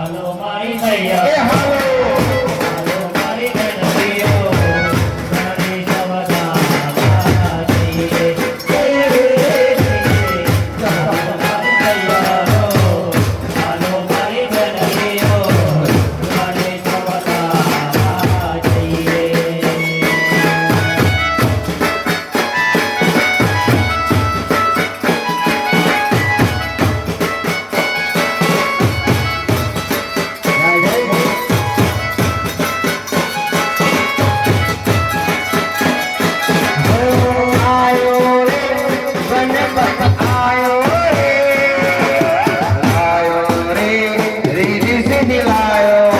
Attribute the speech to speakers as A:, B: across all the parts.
A: હાલો મારી નૈયા
B: Ayo.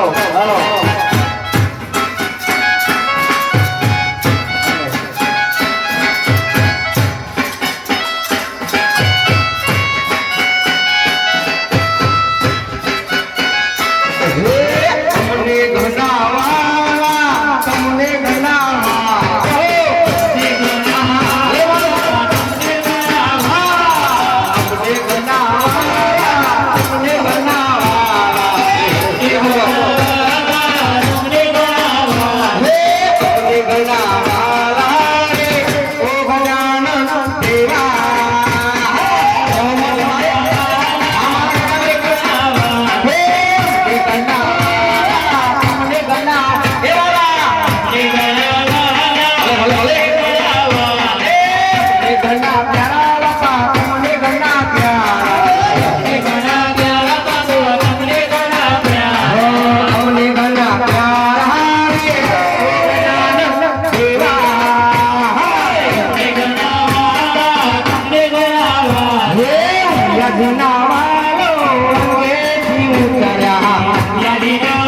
B: Hello
A: hello
B: લગ્ન વાલો જીવ કર્યા